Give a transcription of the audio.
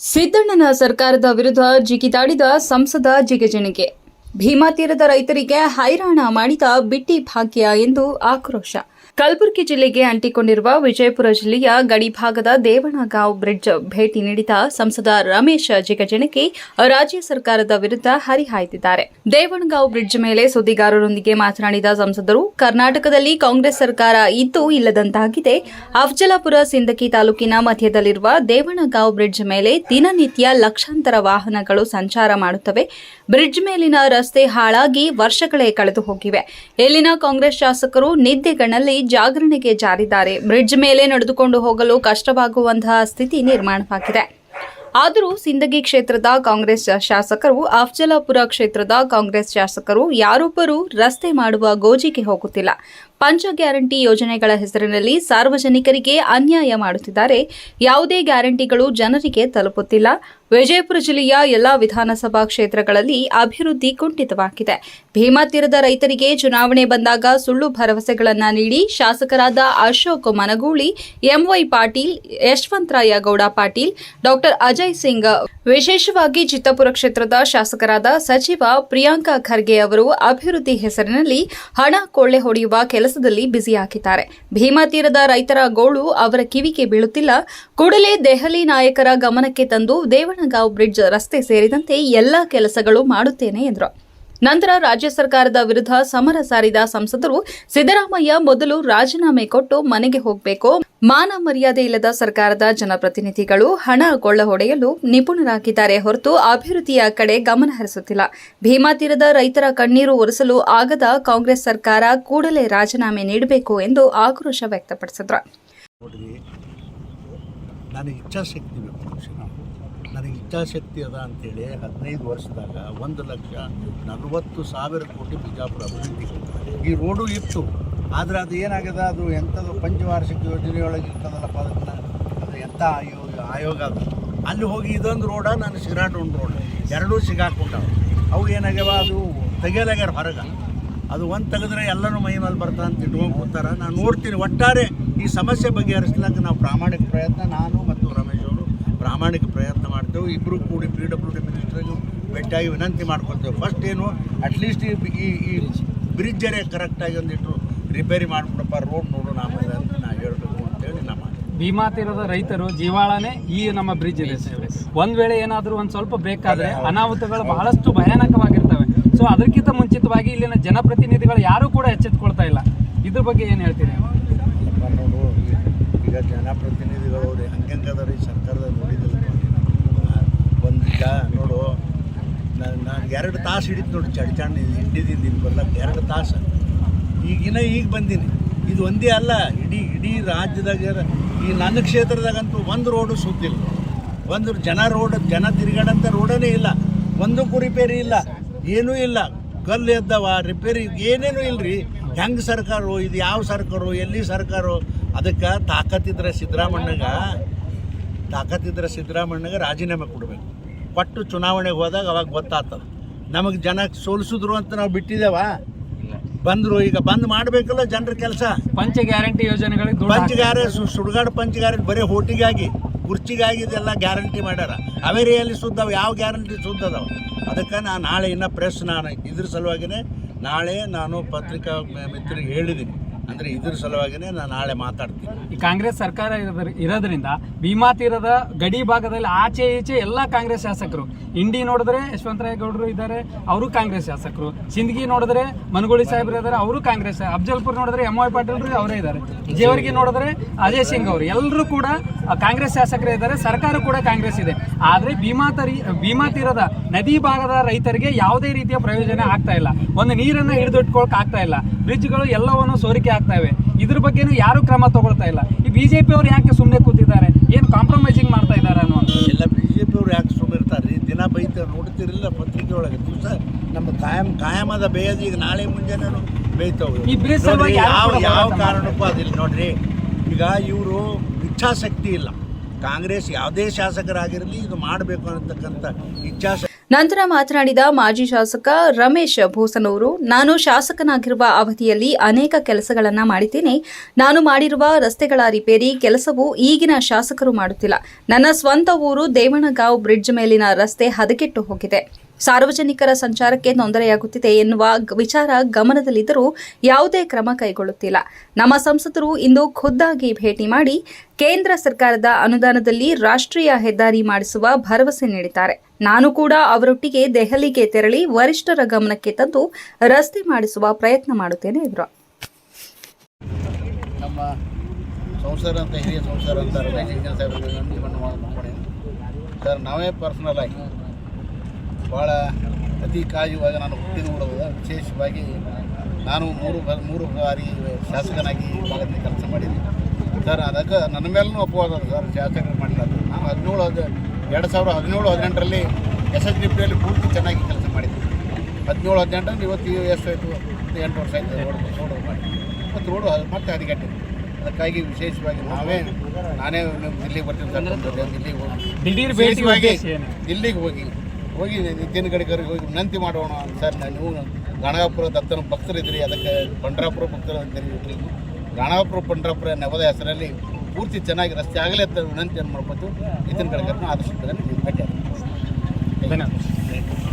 ಸಿದ್ದಣ್ಣನ ಸರ್ಕಾರದ ವಿರುದ್ಧ ಜಿಗಿದಾಡಿದ ಸಂಸದ ಜಿಗಜಿಣಿಗೆ ಭೀಮಾ ತೀರದ ರೈತರಿಗೆ ಹೈರಾಣ ಮಾಡಿದ ಬಿಟ್ಟಿ ಭಾಗ್ಯ ಎಂದು ಆಕ್ರೋಶ. ಕಲಬುರಗಿ ಜಿಲ್ಲೆಗೆ ಅಂಟಿಕೊಂಡಿರುವ ವಿಜಯಪುರ ಜಿಲ್ಲೆಯ ಗಡಿಭಾಗದ ದೇವಣಗಾಂವ್ ಬ್ರಿಡ್ಜ್ ಭೇಟಿ ನೀಡಿದ ಸಂಸದ ರಮೇಶ್ ಜಿಗಜಿಣಗಿ ರಾಜ್ಯ ಸರ್ಕಾರದ ವಿರುದ್ಧ ಹರಿಹಾಯ್ದಿದ್ದಾರೆ. ದೇವಣಗಾಂವ್ ಬ್ರಿಡ್ಜ್ ಮೇಲೆ ಸುದ್ದಿಗಾರರೊಂದಿಗೆ ಮಾತನಾಡಿದ ಸಂಸದರು, ಕರ್ನಾಟಕದಲ್ಲಿ ಕಾಂಗ್ರೆಸ್ ಸರ್ಕಾರ ಇದ್ದು ಇಲ್ಲದಂತಾಗಿದೆ. ಅಫ್ಜಲಾಪುರ ಸಿಂದಕಿ ತಾಲೂಕಿನ ಮಧ್ಯದಲ್ಲಿರುವ ದೇವಣಗಾಂವ್ ಬ್ರಿಡ್ಜ್ ಮೇಲೆ ದಿನನಿತ್ಯ ಲಕ್ಷಾಂತರ ವಾಹನಗಳು ಸಂಚಾರ ಮಾಡುತ್ತವೆ. ಬ್ರಿಡ್ಜ್ ಮೇಲಿನ ರಸ್ತೆ ಹಾಳಾಗಿ ವರ್ಷಗಳೇ ಕಳೆದು ಹೋಗಿವೆ ಇಲ್ಲಿನ ಕಾಂಗ್ರೆಸ್ ಶಾಸಕರು ನಿದ್ದೆಗಣ್ಣಲ್ಲಿ ಜಾಗರಣೆಗೆ ಜಾರಿದ್ದಾರೆ. ಬ್ರಿಡ್ಜ್ ಮೇಲೆ ನಡೆದುಕೊಂಡು ಹೋಗಲು ಕಷ್ಟವಾಗುವಂತಹ ಸ್ಥಿತಿ ನಿರ್ಮಾಣವಾಗಿದೆ ಆದರೂ ಸಿಂದಗಿ ಕ್ಷೇತ್ರದ ಕಾಂಗ್ರೆಸ್ ಶಾಸಕರು ಅಫ್ಜಲಾಪುರ ಕ್ಷೇತ್ರದ ಕಾಂಗ್ರೆಸ್ ಶಾಸಕರು ಯಾರೊಬ್ಬರೂ ರಸ್ತೆ ಮಾಡುವ ಗೋಜಿಗೆ ಹೋಗುತ್ತಿಲ್ಲ. ಪಂಚ ಗ್ಯಾರಂಟಿ ಯೋಜನೆಗಳ ಹೆಸರಿನಲ್ಲಿ ಸಾರ್ವಜನಿಕರಿಗೆ ಅನ್ಯಾಯ ಮಾಡುತ್ತಿದ್ದಾರೆ. ಯಾವುದೇ ಗ್ಯಾರಂಟಿಗಳು ಜನರಿಗೆ ತಲುಪುತ್ತಿಲ್ಲ. ವಿಜಯಪುರ ಜಿಲ್ಲೆಯ ಎಲ್ಲಾ ವಿಧಾನಸಭಾ ಕ್ಷೇತ್ರಗಳಲ್ಲಿ ಅಭಿವೃದ್ಧಿ ಕುಂಠಿತವಾಗಿದೆ. ಭೀಮಾ ತೀರದ ರೈತರಿಗೆ ಚುನಾವಣೆ ಬಂದಾಗ ಸುಳ್ಳು ಭರವಸೆಗಳನ್ನು ನೀಡಿ ಶಾಸಕರಾದ Ashok Managuli, M Y Patil, Yashwantraya Gowda Patil, doctor Ajay Singh, ವಿಶೇಷವಾಗಿ ಚಿತ್ತಪುರ ಕ್ಷೇತ್ರದ ಶಾಸಕರಾದ ಸಚಿವ ಪ್ರಿಯಾಂಕಾ ಖರ್ಗೆ ಅವರು ಅಭಿವೃದ್ಧಿ ಹೆಸರಿನಲ್ಲಿ ಹಣ ಕೊಳ್ಳೆ ಹೊಡೆಯುವ ಕೆಲಸದಲ್ಲಿ ಬ್ಯುಸಿಯಾಗಿದ್ದಾರೆ ಭೀಮಾ ತೀರದ ರೈತರ ಗೋಳು ಅವರ ಕಿವಿಗೆ ಬೀಳುತ್ತಿಲ್ಲ. ಕೂಡಲೇ ದೆಹಲಿ ನಾಯಕರ ಗಮನಕ್ಕೆ ತಂದು ದೇವಣಗಾಂವ್ ಬ್ರಿಡ್ಜ್ ರಸ್ತೆ ಸೇರಿದಂತೆ ಎಲ್ಲಾ ಕೆಲಸಗಳು ಮಾಡುತ್ತೇನೆ ಎಂದರು. ನಂತರ ರಾಜ್ಯ ಸರ್ಕಾರದ ವಿರುದ್ಧ ಸಮರ ಸಾರಿದ ಸಂಸದರು ಸಿದ್ದರಾಮಯ್ಯ ಮೊದಲು ರಾಜೀನಾಮೆ ಕೊಟ್ಟು ಮನೆಗೆ ಹೋಗಬೇಕು. ಮಾನ ಮರ್ಯಾದೆ ಇಲ್ಲದ ಸರ್ಕಾರದ ಜನಪ್ರತಿನಿಧಿಗಳು ಹಣ ಕೊಳ್ಳ ಹೊಡೆಯಲು ನಿಪುಣರಾಗಿದ್ದಾರೆ ಹೊರತು ಅಭಿವೃದ್ಧಿಯ ಕಡೆ ಗಮನ ಹರಿಸುತ್ತಿಲ್ಲ. ಭೀಮಾ ತೀರದ ರೈತರ ಕಣ್ಣೀರು ಒರೆಸಲು ಆಗದ ಕಾಂಗ್ರೆಸ್ ಸರ್ಕಾರ ಕೂಡಲೇ ರಾಜೀನಾಮೆ ನೀಡಬೇಕು ಎಂದು ಆಕ್ರೋಶ ವ್ಯಕ್ತಪಡಿಸಿದರು. ನನಗೆ ಇಚ್ಛಾಶಕ್ತಿ ಬೇಕು ನನಗೆ ಇಚ್ಛಾಶಕ್ತಿ ಅದ ಅಂತೇಳಿ ಹದಿನೈದು ವರ್ಷದಾಗ ಒಂದು ಲಕ್ಷ ನಲವತ್ತು ಸಾವಿರ ಕೋಟಿ ಬಿಜಾಪುರ ಅಭಿವೃದ್ಧಿ ಈ ರೋಡು ಇತ್ತು. ಆದರೆ ಅದು ಏನಾಗಿದೆ ಅದು ಎಂಥದ್ದು ಪಂಚವಾರ್ಷಿಕ ಯೋಜನೆಯೊಳಗೆ ಇರ್ತದಲ್ಲಪ್ಪ ಅದನ್ನು. ಅದು ಎಂಥ ಆಯೋಗ ಆಯೋಗ ಅದು. ಅಲ್ಲಿ ಹೋಗಿ ಇದೊಂದು ರೋಡ, ನಾನು ಒಂದು ರೋಡ್. ಎರಡೂ ಸಿಗಾಕೊಂಡವು. ಅವು ಏನಾಗ್ಯವ? ಅದು ತೆಗೆಯಲಾಗ್ಯಾರ ಹೊರಗೆ. ಅದು ಒಂದು ತೆಗೆದ್ರೆ ಎಲ್ಲರೂ ಮೈ ಮೇಲೆ ಬರ್ತಾ ಅಂತ ಇಟ್ಕೊಂಡು ಕೂತಾರ. ನಾನು ನೋಡ್ತೀನಿ ಒಟ್ಟಾರೆ ಈ ಸಮಸ್ಯೆ ಬಗೆಹರಿಸ್ಲಿಕ್ಕೆ ನಾವು ಪ್ರಾಮಾಣಿಕ ಪ್ರಯತ್ನ ನಾನು ಮತ್ತು ರಮೇಶ್ ಅವರು ಪ್ರಾಮಾಣಿಕ ಪ್ರಯತ್ನ ಮಾಡ್ತೇವೆ. ಇಬ್ಬರು ಕೂಡಿ ಪಿ ಡಬ್ಲ್ಯೂ ಡಿ ಮಿನಿಸ್ಟ್ರಿಗೂ ಭೇಟಿಯಾಗಿ ವಿನಂತಿ ಮಾಡ್ಕೊಳ್ತೇವೆ. ಫಸ್ಟ್ ಏನು ಅಟ್ಲೀಸ್ಟ್ ಈ ಈ ಈ ಬ್ರಿಡ್ಜರೇ ಕರೆಕ್ಟಾಗಿ ಒಂದಿಟ್ಟು ರಿಪೇರಿ ಮಾಡಿಬಿಡಪ್ಪ ರೋಡ್ ನೋಡು ಆಮೇಲೆ ಅಂತ ನಾ ಹೇಳಬೇಕು ಅಂತೇಳಿ ನಮ್ಮ ಭೀಮಾ ತೀರದ ರೈತರು ಜೀವಾಳನೇ ಈ ನಮ್ಮ ಬ್ರಿಡ್ಜ್ ಇದೆ. ಒಂದ್ ವೇಳೆ ಏನಾದರೂ ಒಂದು ಸ್ವಲ್ಪ ಬೇಕಾದ್ರೆ ಅನಾಹುತಗಳು ಬಹಳಷ್ಟು ಭಯಾನಕವಾಗಿರ್ತವೆ. ಸೊ ಅದಕ್ಕಿಂತ ಮುಂಚಿತವಾಗಿ ಇಲ್ಲಿನ ಜನಪ್ರತಿನಿಧಿಗಳು ಯಾರು ಕೂಡ ಎಚ್ಚೆತ್ಕೊಳ್ತಾ ಇಲ್ಲ. ಇದ್ರ ಬಗ್ಗೆ ಏನು ನೋಡು ಈಗ ಜನಪ್ರತಿನಿಧಿಗಳು ಅವ್ರು ಸರ್ಕಾರದ ನೋಡಿದಿಲ್ಲ ಒಂದು ನೋಡು ನಾನು ಎರಡು ತಾಸು ಹಿಡಿತು ನೋಡಿ ಚಡ್ಚಾಣ ಹಿಡಿದಿದ್ದು ಇಲ್ಲಿ ಎರಡು ತಾಸು. ಈಗಿನ ಈಗ ಬಂದೀನಿ. ಇದು ಒಂದೇ ಅಲ್ಲ, ಇಡೀ ಇಡೀ ರಾಜ್ಯದಾಗ ಈ ನನ್ನ ಕ್ಷೇತ್ರದಾಗಂತೂ ಒಂದು ರೋಡು ಸುದ್ದಿಲ್ಲ ಒಂದು ಜನ ರೋಡ್, ಜನ ತಿರುಗಾಡಂಥ ರೋಡನೇ ಇಲ್ಲ. ಒಂದಕ್ಕೂ ರಿಪೇರಿ ಇಲ್ಲ. ಏನೂ ಇಲ್ಲ. ಕಲ್ಲು ಎದ್ದವ ರಿಪೇರಿ ಏನೇನೂ ಇಲ್ರಿ. ಹೆಂಗೆ ಸರ್ಕಾರೋ ಇದು ಯಾವ ಸರ್ಕಾರೋ ಎಲ್ಲಿ ಸರ್ಕಾರೋ ಅದಕ್ಕೆ ತಾಕತ್ತಿದ್ರೆ ಸಿದ್ದರಾಮಣ್ಣಗ ತಾಕತ್ತಿದ್ರೆ ಸಿದ್ದರಾಮಣ್ಣಗೆ ರಾಜೀನಾಮೆ ಕೊಡಬೇಕು. ಪಟ್ಟು ಚುನಾವಣೆಗೆ ಹೋದಾಗ ಅವಾಗ ಗೊತ್ತಾಗ್ತದೆ. ನಮಗೆ ಜನ ಸೋಲಿಸಿದ್ರು ಅಂತ ನಾವು ಬಿಟ್ಟಿದ್ದೇವ? ಬಂದರು ಈಗ ಬಂದ್ ಮಾಡಬೇಕಲ್ಲ ಜನರ ಕೆಲಸ. ಪಂಚ ಗ್ಯಾರಂಟಿ ಯೋಜನೆಗಳಿಗೆ ಪಂಚ ಗ್ಯಾರಂಟಿ ಸುಡುಗಾಡು ಪಂಚಗಾರ ಬರೀ ಹೋಟಿಗಾಗಿ. ಕುರ್ಚಿಗಾಗಿ ಇದೆಲ್ಲ ಗ್ಯಾರಂಟಿ ಮಾಡ್ಯಾರ. ಅವೇರಿಯಲ್ಲಿ ಶುದ್ಧ ಯಾವ ಗ್ಯಾರಂಟಿ ಸುದ್ದ ಅದಾವ? ಅದಕ್ಕೆ ನಾನು ನಾಳೆ ಇನ್ನೂ ಪ್ರೆಸ್ ನಾನು ಇದ್ರ ಸಲುವಾಗಿನೇ ನಾಳೆ ನಾನು ಪತ್ರಿಕಾ ಮಿತ್ರರಿಗೆ ಹೇಳಿದ್ದೀನಿ ಅಂದರೆ ಇದ್ರ ಸಲುವಾಗಿನೇ ನಾನು ನಾಳೆ ಮಾತಾಡ್ತೀನಿ. ಕಾಂಗ್ರೆಸ್ ಸರ್ಕಾರ ಇರೋದ್ರ- ಇರೋದ್ರಿಂದ ಭೀಮಾ ತೀರದ ಗಡಿ ಭಾಗದಲ್ಲಿ ಆಚೆ ಈಚೆ ಎಲ್ಲ ಕಾಂಗ್ರೆಸ್ ಶಾಸಕರು. ಇಂಡಿ ನೋಡಿದ್ರೆ ಯಶವಂತರಾಯ ಗೌಡರು ಇದ್ದಾರೆ, ಅವರು ಕಾಂಗ್ರೆಸ್ ಶಾಸಕರು. ಸಿಂದಗಿ ನೋಡಿದ್ರೆ ಮನಗೋಳಿ ಸಾಹೇಬ್ರು ಇದ್ದಾರೆ, ಅವರು ಕಾಂಗ್ರೆಸ್ ಅಫಜಲ್ಪುರ್ ನೋಡಿದ್ರೆ ಎಂ ಐ ಪಾಟೀಲ್ ಅವರೇ ಇದ್ದಾರೆ. ಜೇವರ್ಗಿ ನೋಡಿದ್ರೆ ಅಜಯ್ ಸಿಂಗ್ ಅವರು. ಎಲ್ಲರೂ ಕೂಡ ಕಾಂಗ್ರೆಸ್ ಶಾಸಕರೇ ಇದ್ದಾರೆ, ಸರ್ಕಾರ ಕೂಡ ಕಾಂಗ್ರೆಸ್ ಇದೆ. ಆದ್ರೆ ಭೀಮಾ ತರಿ ಭೀಮಾ ತೀರದ ನದಿ ಭಾಗದ ರೈತರಿಗೆ ಯಾವುದೇ ರೀತಿಯ ಪ್ರಯೋಜನ ಆಗ್ತಾ ಇಲ್ಲ. ಒಂದು ನೀರನ್ನ ಹಿಡಿದಿಟ್ಕೊಳಕ್ ಆಗ್ತಾ ಇಲ್ಲ. ಬ್ರಿಡ್ಜ್ಗಳು ಎಲ್ಲವನ್ನು ಸೋರಿಕೆ ಆಗ್ತಾ ಇವೆ ಇದ್ರ ಬಗ್ಗೆನೂ ಯಾರು ಕ್ರಮ ತಗೊಳ್ತಾ ಇಲ್ಲ. ಈ ಬಿಜೆಪಿ ಅವರು ಯಾಕೆ ಸುಮ್ಮನೆ ಕೂತಿದ್ದಾರೆ? ಏನು ಕಾಂಪ್ರಮೈಸಿಂಗ್ ಮಾಡ್ತಾ ಇದ್ದಾರೆ ಅನ್ನೋ ಎಲ್ಲ ಬಿಜೆಪಿ ಅವರು ಯಾಕೆ ಸುಮ್ಮಿರ್ತಾರೆ ರೀ ದಿನ ಬೈತ ನೋಡ್ತಿರಲಿಲ್ಲ ಪತ್ರಿಕೆ ಒಳಗೆ ದಿವಸ ನಮ್ಮ ಕಾಯಂ ಕಾಯಮದ ಬೇಯದು ಈಗ ನಾಳೆ ಮುಂಜಾನೆ ಬೇಯ್ತವೆ ಯಾವ ಯಾವ ಕಾರಣಕ್ಕೂ ಅದಿಲ್ಲ. ನೋಡ್ರಿ ಈಗ ಇವರು ಇಚ್ಛಾಶಕ್ತಿ ಇಲ್ಲ. ಕಾಂಗ್ರೆಸ್ ಯಾವುದೇ ಶಾಸಕರಾಗಿರಲಿ ಇದು ಮಾಡಬೇಕು ಅನ್ನತಕ್ಕಂಥ ಇಚ್ಛಾಶಕ್ತಿ ನಂತರ ಮಾತನಾಡಿದ ಮಾಜಿ ಶಾಸಕ ರಮೇಶ್ ಭೋಸನೂರು, ನಾನು ಶಾಸಕನಾಗಿರುವ ಅವಧಿಯಲ್ಲಿ ಅನೇಕ ಕೆಲಸಗಳನ್ನು ಮಾಡಿದ್ದೇನೆ. ನಾನು ಮಾಡಿರುವ ರಸ್ತೆಗಳ ರಿಪೇರಿ ಕೆಲಸವು ಈಗಿನ ಶಾಸಕರು ಮಾಡುತ್ತಿಲ್ಲ. ನನ್ನ ಸ್ವಂತ ಊರು ದೇವಣಗಾಂವ್ ಬ್ರಿಡ್ಜ್ ಮೇಲಿನ ರಸ್ತೆ ಹದಗೆಟ್ಟು ಹೋಗಿದೆ. ಸಾರ್ವಜನಿಕರ ಸಂಚಾರಕ್ಕೆ ತೊಂದರೆಯಾಗುತ್ತಿದೆ ಎನ್ನುವ ವಿಚಾರ ಗಮನದಲ್ಲಿದ್ದರೂ ಯಾವುದೇ ಕ್ರಮ ಕೈಗೊಳ್ಳುತ್ತಿಲ್ಲ. ನಮ್ಮ ಸಂಸದರು ಇಂದು ಖುದ್ದಾಗಿ ಭೇಟಿ ಮಾಡಿ ಕೇಂದ್ರ ಸರ್ಕಾರದ ಅನುದಾನದಲ್ಲಿ ರಾಷ್ಟ್ರೀಯ ಹೆದ್ದಾರಿ ಮಾಡಿಸುವ ಭರವಸೆ ನೀಡಿದ್ದಾರೆ. ನಾನು ಕೂಡ ಅವರೊಟ್ಟಿಗೆ ದೆಹಲಿಗೆ ತೆರಳಿ ವರಿಷ್ಠರ ಗಮನಕ್ಕೆ ತಂದು ರಸ್ತೆ ಮಾಡಿಸುವ ಪ್ರಯತ್ನ ಮಾಡುತ್ತೇನೆ ಎಂದರು. ಸರ್, ನಾವೇ ಪರ್ಸನಲ್ ಆಗಿ ಭಾಳ ಅತಿ ಕಾಯುವಾಗ ನಾನು ಹುಟ್ಟಿದ ಉಳಿದ ವಿಶೇಷವಾಗಿ ನಾನು ಮೂರು ಮೂರು ಬಾರಿ ಶಾಸಕನಾಗಿ ಭಾಗದಲ್ಲಿ ಕೆಲಸ ಮಾಡಿದ್ದೀನಿ. ಸರ್ ಅದಕ್ಕೆ ನನ್ನ ಮೇಲೂ ಅಪವಾದ ಸರ್ ಶಾಸಕರು ಮಾಡಿಲ್ಲ. ನಾನು ಹದಿನೇಳು ಹದ್ ಎರಡು ಸಾವಿರದ ಹದಿನೇಳು ಹದಿನೆಂಟರಲ್ಲಿ ಎಸ್ ಎಸ್ ಡಿ ಪಿಯಲ್ಲಿ ಪೂರ್ತಿ ಚೆನ್ನಾಗಿ ಕೆಲಸ ಮಾಡಿದ್ದೀನಿ. ಹದಿನೇಳು ಹದಿನೆಂಟರಲ್ಲಿ ಇವತ್ತು ಎಷ್ಟು ಆಯಿತು ಎಂಟು ವರ್ಷ ಆಯಿತು ರೋಡ್ ರೋಡ್ ಮಾಡಿ ಮತ್ತು ರೋಡು ಮತ್ತೆ ಹದಗೆಟ್ಟಿದೆ. ಅದಕ್ಕಾಗಿ ವಿಶೇಷವಾಗಿ ನಾವೇ ನಾನೇ ನಿಮ್ಮ ದಿಲ್ಲಿಗೆ ಬರ್ತೀನಿ ಸರ್ ದಿಲ್ಲಿಗೆ ಹೋಗಿ. ದಿಲ್ಲಿಗೆ ಹೋಗಿ. ಹೋಗಿ ನಿತಿನ್ ಗಡ್ಕರಿಗೆ ಹೋಗಿ ವಿನಂತಿ ಮಾಡೋಣ ಸರ್. ನೀವು ಗಣಗಾಪುರ ದತ್ತನ ಭಕ್ತರಿದ್ದೀರಿ ಅದಕ್ಕೆ ಪಂಡ್ರಾಪುರ ಭಕ್ತರು ಅಂತೀರಿ ಗಣಗಾಪುರ, ಪಂಡ್ರಾಪುರ ನೆವದ ಹೆಸರಲ್ಲಿ ಪೂರ್ತಿ ಚೆನ್ನಾಗಿ ರಸ್ತೆ ಆಗಲಿ ಅಂತ ವಿನಂತಿಯನ್ನು ಮಾಡ್ಕೊತು ನಿತಿನ್ ಗಡ್ಕರ್ನ ಆದಷ್ಟು ನೀವು